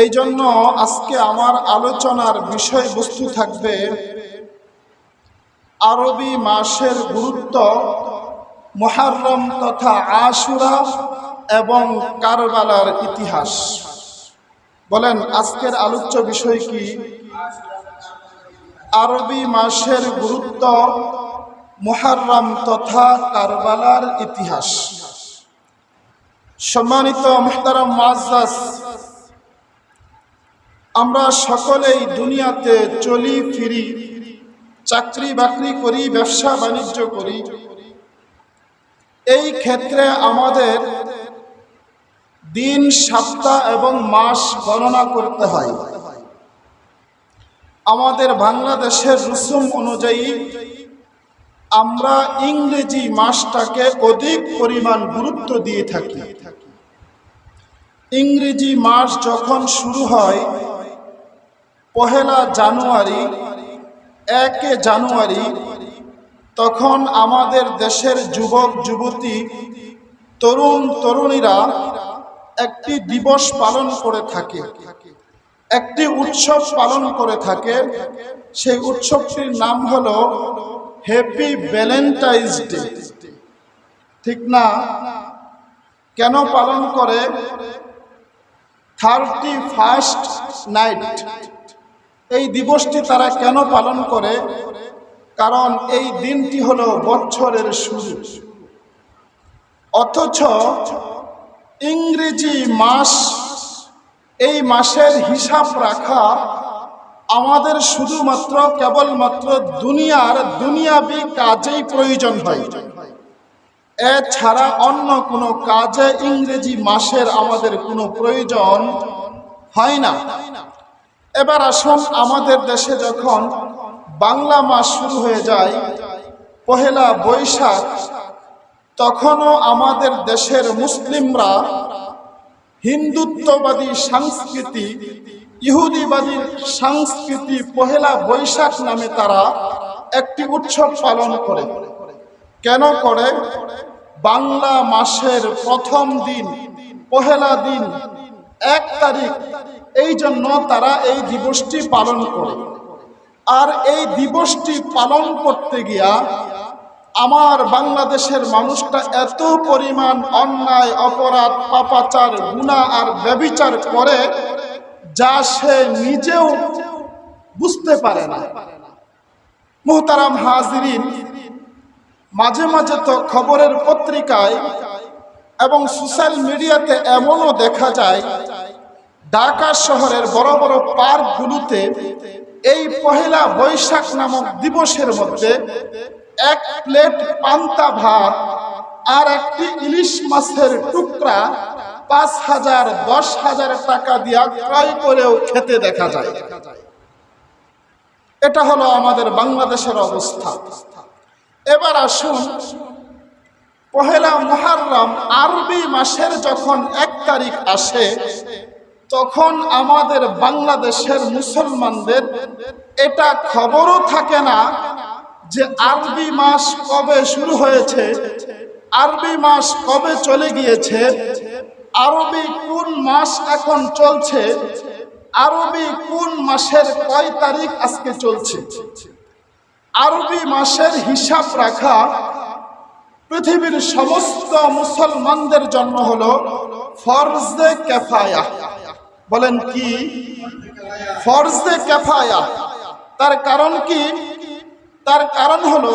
এই জন্য আজকে আমার আলোচনার বিষয়বস্তু থাকবে আরবি মাসের গুরুত্ব মহারম তথা আশুরা এবং কারবালার ইতিহাস। বলেন, আজকের আলোচ্য বিষয় কি? আরবি মাসের গুরুত্ব, মুহাররম তথা কারবালার ইতিহাস। সম্মানিত মুহতারাম মুআজ্জাজ আমরা সকলেই দুনিয়াতে চলি, ফিরি, চাকরি বাকরি করি, ব্যবসা বাণিজ্য করি। এই ক্ষেত্রে আমাদের দিন, সপ্তাহ এবং মাস গণনা করতে হয়। আমাদের বাংলাদেশের রুসুম অনুযায়ী আমরা ইংরেজি মাসটাকে অধিক পরিমাণ গুরুত্ব দিয়ে থাকি। ইংরেজি মাস যখন শুরু হয় পহেলা জানুয়ারি, একে জানুয়ারি, তখন আমাদের দেশের যুবক, যুবতী, তরুণ, তরুণীরা একটি দিবস পালন করে থাকে। একটি উৎসব পালন করে থাকে। সেই উৎসবটির নাম হলো হ্যাপি ভ্যালেন্টাইন্স ডে ঠিক না? কেন পালন করে? থার্টি ফার্স্ট নাইট এই দিবসটি তারা কেন পালন করে? কারণ এই দিনটি হলো বছরের শুরু। অথচ ইংরেজি মাস, এই মাসের হিসাব রাখা আমাদের শুধুমাত্র, কেবলমাত্র দুনিয়ার দুনিয়াবি কাজেই প্রয়োজন হয়। এছাড়া অন্য কোনো কাজে ইংরেজি মাসের আমাদের কোনো প্রয়োজন হয় না। এবার আসুন আমাদের দেশে যখন বাংলা মাস শুরু হয়ে যায়, পহেলা বৈশাখ, তখনও আমাদের দেশের মুসলিমরা হিন্দুত্ববাদী সংস্কৃতি, ইহুদিবাদী সংস্কৃতি পহেলা বৈশাখ নামে তারা একটি উৎসব পালন করে। কেন করে? বাংলা মাসের প্রথম দিন, পহেলা দিন, এক তারিখ এই জন্য তারা এই দিবসটি পালন করে। আর এই দিবসটি পালন করতে গিয়া আমার বাংলাদেশের মানুষটা এত পরিমাণ অন্যায়, অপরাধ, পাপাচার, গুণা আর ব্যবিচার করে যা সে নিজেও বুঝতে পারে না। মোহতারাম হাজরিন, মাঝে মাঝে তো খবরের পত্রিকায় এবং সোশ্যাল মিডিয়াতে এমনও দেখা যায় ঢাকা শহরের বড় বড় পার্কগুলোতে এই পহেলা বৈশাখ নামক দিবসের মধ্যে এক প্লেট পান্তা ভাত আর একটি ইলিশ মাছের টুকরা পাঁচ হাজার, দশ হাজার টাকা দিয়া ক্রয় করেও খেতে দেখা যায়। এটা হলো আমাদের বাংলাদেশের অবস্থা। এবার আসুন, পহেলা মুহাররম আরবি মাসের যখন এক তারিখ আসে তখন আমাদের বাংলাদেশের মুসলমানদের এটা খবরও থাকে না যে আরবি মাস কবে শুরু হয়েছে, আরবি মাস কবে চলে গিয়েছে, আরবি কোন মাস এখন চলছে, আরবি কোন মাসের কয় তারিখ আজকে চলছে। আরবি মাসের হিসাব রাখা পৃথিবীর সমস্ত মুসলমানদের জন্য হলো ফরজে কেফায়া। বলেন কি? ফরজে কেফায়া তার কারণ কি? তার কারণ হলো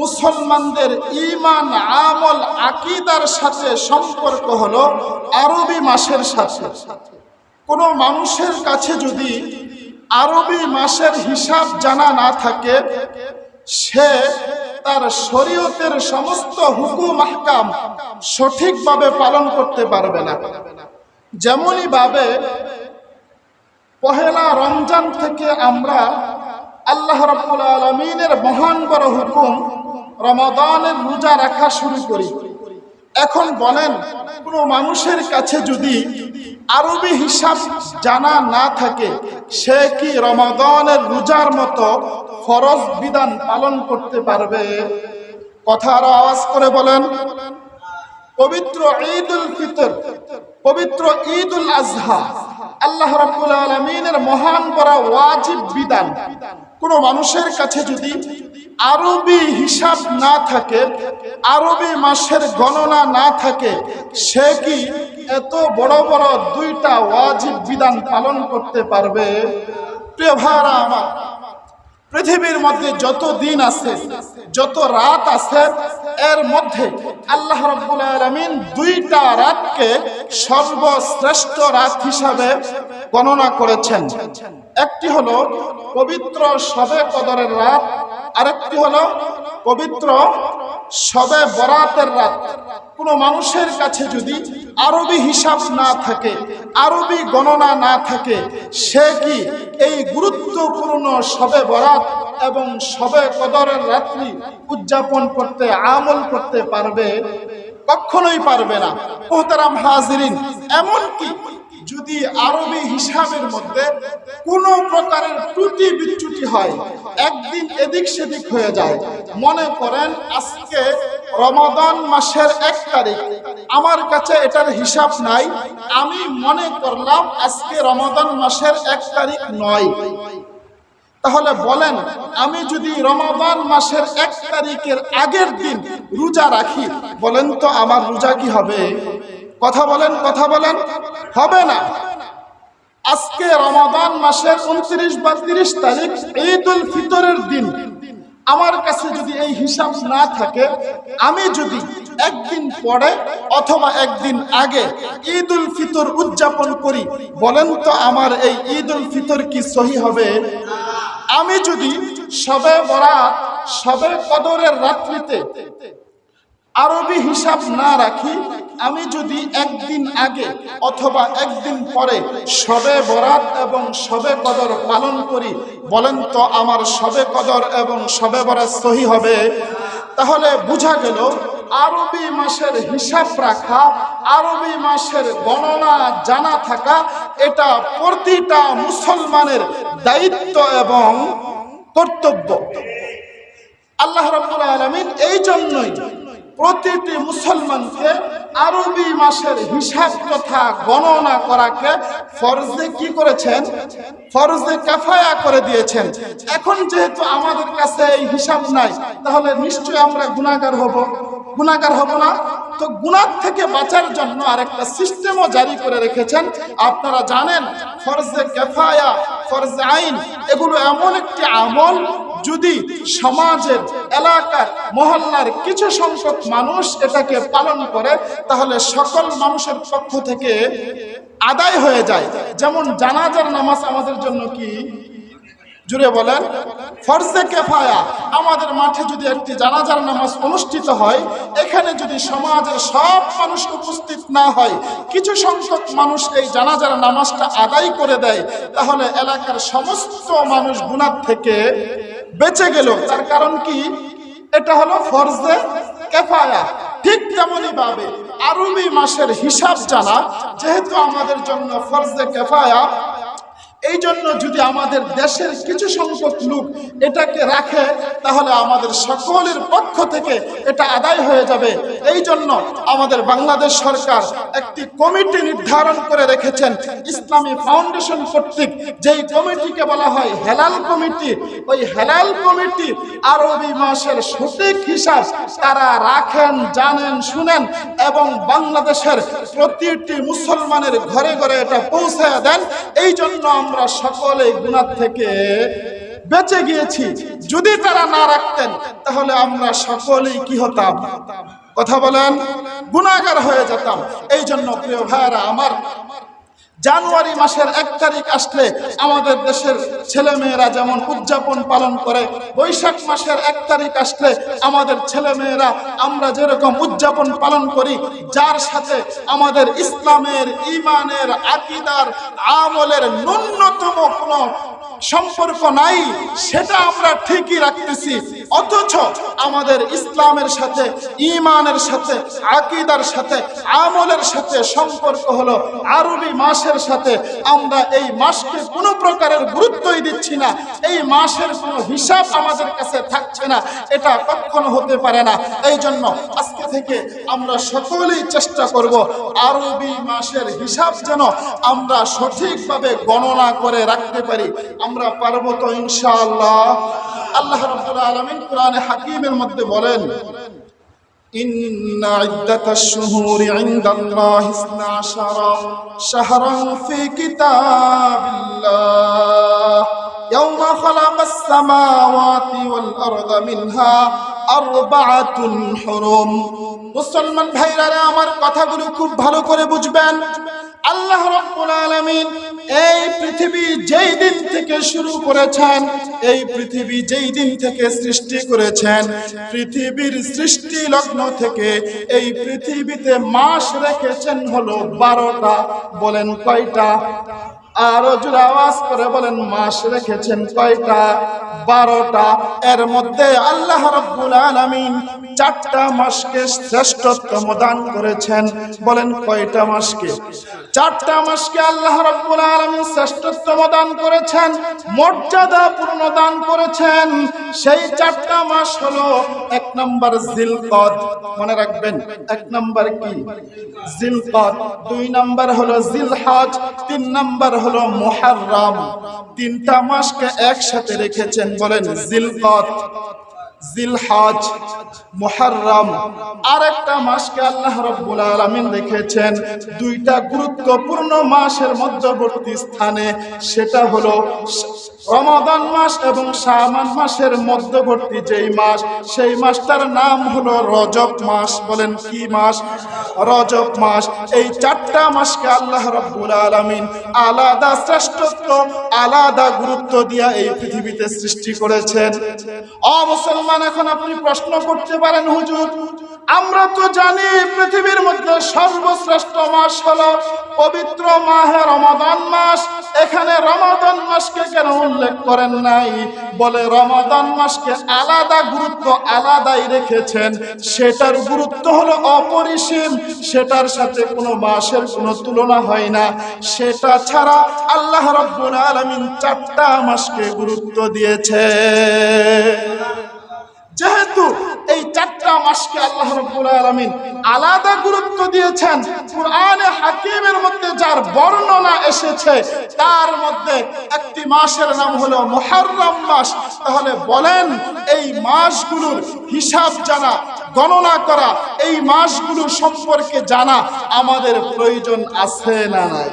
মুসলমানদের ইমান আমল, আকিদার সাথে সম্পর্ক হলো আরবি মাসের সাথে। কোনো মানুষের কাছে যদি আরবি মাসের হিসাব জানা না থাকে, সে তার শরীয়তের সমস্ত হুকুম, আহকাম সঠিকভাবে পালন করতে পারবে না। যেমনই ভাবে, পহেলা রমজান থেকে আমরা আল্লাহ রাব্বুল আলমিনের মহান বড় হুকুম, রমাদানের রোজা রাখা শুরু করি। এখন বলেন, কোনো মানুষের কাছে যদি আরবি হিসাব জানা না থাকে, সে কি রমাদানের রোজার মতো ফরজ বিধান পালন করতে পারবে? কথা আরও আওয়াজ করে বলেন। পবিত্র ঈদ উল ফিতর, পবিত্র ঈদ উল আজহা। আল্লাহ রাব্বুল আলামিনের মহান করা ওয়াজিব বিধান। কোন মানুষের কাছে যদি আরবি হিসাব না থাকে, আরবি মাসের গণনা না থাকে, সে কি এত বড় বড় দুইটা ওয়াজিব বিধান পালন করতে পারবে? প্রিয় ভাইরা আমার পৃথিবীর মধ্যে যত দিন আছে, যত রাত আছে, এর মধ্যে আল্লাহ রাব্বুল আলামিন দুইটা রাতকে সর্বশ্রেষ্ঠ রাত হিসাবে গণনা করেছেন। একটি হলো পবিত্র শবে কদরের রাত, আরেকটি হলো পবিত্র শবে বরাতের রাত। কোন মানুষের কাছে যদি আরবি হিসাব না থাকে, আরবি গণনা না থাকে, সে কি এই গুরুত্বপূর্ণ সবে বরাত এবং সবে কদরের রাত্রি উদযাপন করতে, আমল করতে পারবে? কখনোই পারবে না। মোহতারাম হাজিরিন, এমনকি যদি আরবি হিসাবের মধ্যে কোনো প্রকারের ত্রুটি বিচ্যুতি হয়, একদিন এদিক সেদিক হয়ে যায়। মনে করেন, আজকে রমাদান মাসের এক তারিখ। আমার কাছে এটার হিসাব নাই। আমি মনে করলাম, আজকে রমাদান মাসের এক তারিখ নয়। তাহলে বলেন, আমি যদি রমাদান মাসের এক তারিখের আগের দিন রোজা রাখি, বলেন তো আমার রোজা কি হবে? কথা বলেন কথা বলেন। হবে না। আজকে রমাদান মাসের উনত্রিশ বা তিরিশ তারিখ ঈদ উল ফিতরের দিন। আমার কাছে যদি এই হিসাব না থাকে, আমি যদি একদিন পরে অথবা একদিন আগে ঈদ উল ফিতর উদযাপন করি, বলেন তো আমার এই ঈদ উল ফিতর কি সহি হবে? আমি যদি সবে বরাত, সবে কদরের রাত্রিতে আরবি হিসাব না রাখি, আমি যদি একদিন আগে অথবা একদিন পরে সবে বরাত এবং সবে কদর পালন করি, বলেন তো আমার সবে কদর এবং সবে বরাত সহি হবে? তাহলে বোঝা গেল, আরবি মাসের হিসাব রাখা, আরবি মাসের গণনা জানা থাকা, এটা প্রতিটা মুসলমানের দায়িত্ব এবং কর্তব্য। আল্লাহ রাব্বুল আলামিন এই জন্যই প্রতিটি মুসলমানকে আরবি মাসের হিসাব তথা গণনা করাকে ফরজে কি করেছেন? ফরজে কাফায়া করে দিয়েছেন। এখন যেহেতু আমাদের কাছে এই হিসাব নাই, তাহলে নিশ্চয়ই আমরা গুণাগার হব। গুণাগার হব না। তো গুণার থেকে বাঁচার জন্য আরেকটা সিস্টেমও জারি করে রেখেছেন। আপনারা জানেন, ফরজে কেফায়া, ফরজে আইন, এগুলো এমন একটি আমল, যদি সমাজের, এলাকার, মহল্লার কিছু সংখ্যক মানুষ এটাকে পালন করে, তাহলে সকল মানুষের পক্ষ থেকে আদায় হয়ে যায়। যেমন জানাজার নামাজ আমাদের জন্য কি? জুড়ে বলেন ফরজে কেফায়া, আমাদের মাঠে যদি একটি জানাজার নামাজ অনুষ্ঠিত হয়, এখানে যদি সমাজের সব মানুষ উপস্থিত না হয়, কিছু সংখ্যক মানুষ এই জানাজার নামাজটা আদায় করে দেয়, তাহলে এলাকার সমস্ত মানুষ গুণার থেকে বেঁচে গেল। তার কারণ কি? এটা হলো ফরজে কেফায়া। ঠিক তেমনি ভাবে আরবি মাসের হিসাব জানা, যেহেতু আমাদের জন্য ফরজে কেফায়া এই জন্য যদি আমাদের দেশের কিছু সংখ্যক লোক এটাকে রাখে, তাহলে আমাদের সকলের পক্ষ থেকে এটা আদায় হয়ে যাবে। এই জন্য আমাদের বাংলাদেশ সরকার একটি কমিটি নির্ধারণ করে রেখেছেন, ইসলামী ফাউন্ডেশন কর্তৃক। যেই কমিটিকে বলা হয় হেলাল কমিটি, ওই হেলাল কমিটি আরবি মাসের সঠিক হিসাব তারা রাখেন, জানেন, শুনেন এবং বাংলাদেশের প্রতিটি মুসলমানের ঘরে ঘরে এটা পৌঁছে দেন। এই জন্য আমরা সকলে গুণার থেকে বেঁচে গিয়েছি। যদি তারা না রাখতেন, তাহলে আমরা সকলেই কি হতাম? কথা বলেন গুণাগার হয়ে যেতাম। এই জন্য প্রিয় ভাইয়েরা, আমার জানুয়ারি মাসের এক তারিখ আসলে আমাদের দেশের ছেলে মেয়েরা যেমন উদযাপন পালন করে, বৈশাখ মাসের এক তারিখ আসলে আমাদের ছেলে মেয়েরা আমরা যেরকম উদযাপন পালন করি, যার সাথে আমাদের ইসলামের ইমানের আকিদার আমলের ন্যূনতম কোনো সম্পর্ক নাই, সেটা আমরা ঠিকই রাখতেছি। অথচ আমাদের ইসলামের সাথে ইমানের সাথে, আকিদার সাথে, আমলের সাথে সম্পর্ক হলো আরবি মাসের সাথে। আমরা এই মাসকে কোনো প্রকারের গুরুত্বই দিচ্ছি না। এই মাসের কোনো হিসাব আমাদের কাছে থাকছে না। এটা কখনো হতে পারে না। এই জন্য আজকে থেকে আমরা সকলেই চেষ্টা করব আরবি মাসের হিসাব যেন আমরা সঠিকভাবে গণনা করে রাখতে পারি। আমরা পারব তো ইনশাআল্লাহ। আল্লাহ রাব্বুল আলামিন কোরআনে হাকিমের মধ্যে বলেন إن عدة الشهور عند الله اثنا عشر شهرا في كتاب الله يوم خلق السماوات والأرض منها أربعة حرم মুসলমান ভাইরা আমার কথাগুলো খুব ভালো করে বুঝবেন আল্লাহ রব্বুল আলামিন এই পৃথিবী যেই দিন থেকে শুরু করেছেন, এই পৃথিবী যেই দিন থেকে সৃষ্টি করেছেন, পৃথিবীর সৃষ্টি লগ্ন থেকে এই পৃথিবীতে মাস রেখেছেন হলো বারোটা। বলেন কয়টা? আরও জোরে আওয়াজ করে বলেন, মাস রেখেছেন কয়টা? বারোটা। এর মধ্যে আল্লাহ রব্বুল আলামিন চারটা মাসকে শ্রেষ্ঠত্ব দান করেছেন। বলেন, কয়টা মাসকে? চারটা মাসকে আল্লাহ রব্বুল আলামিন শ্রেষ্ঠত্ব দান করেছেন মর্যাদা পূর্ণ দান করেছেন। সেই চারটা মাস হলো এক নম্বর জিলকদ। মনে রাখবেন, এক নম্বর কি? জিলকদ। দুই নম্বর হলো জিলহজ। তিন নম্বর হলো মুহাররম। তিনটা মাসকে একসাথে রেখেছেন বলেন জিলকদ জিলহজ মাসকে আল্লাহ দুইটা গুরুত্বপূর্ণ মাসের মধ্যবর্তী স্থানে, সেটা হলো রমাদান মাস এবং মাসের মধ্যবর্তী যেই মাস, সেই মাসটার নাম হলো রজব মাস। বলেন কি মাস? রজব মাস। এই চারটা মাসকে আল্লাহ রাব্বুল আলামিন আলাদা শ্রেষ্ঠত্ব, আলাদা গুরুত্ব দিয়া এই পৃথিবীতে সৃষ্টি করেছেন। অ মুসলমান এখন আপনি প্রশ্ন করতে পারেন, হুজুর। আমরা তো জানি পৃথিবীর মধ্যে সর্বশ্রেষ্ঠ মাস হলো পবিত্র মাহে রমাদান মাস। এখানে রমাদান মাসকে কেন উল্লেখ করেন নাই? বলে রমাদান মাসকে আলাদা গুরুত্ব আলাদাই রেখেছেন। সেটার গুরুত্ব হলো অপরিসীম। সেটার সাথে কোনো মাসের কোনো তুলনা হয় না। সেটা ছাড়া আল্লাহ রব্বুল আলামিন চারটা মাসকে গুরুত্ব দিয়েছে যেহেতু এই চারটা মাসকে আল্লাহ রাব্বুল আলামিন আলাদা গুরুত্ব দিয়েছেন। কোরআনে হাকিমের মধ্যে যার বর্ণনা এসেছে, তার মধ্যে একটি মাসের নাম হলো মুহররম মাস। তাহলে বলেন, এই মাসগুলোর হিসাব জানা, গণনা করা, এই মাসগুলো সম্পর্কে জানা আমাদের প্রয়োজন আছে না নাই?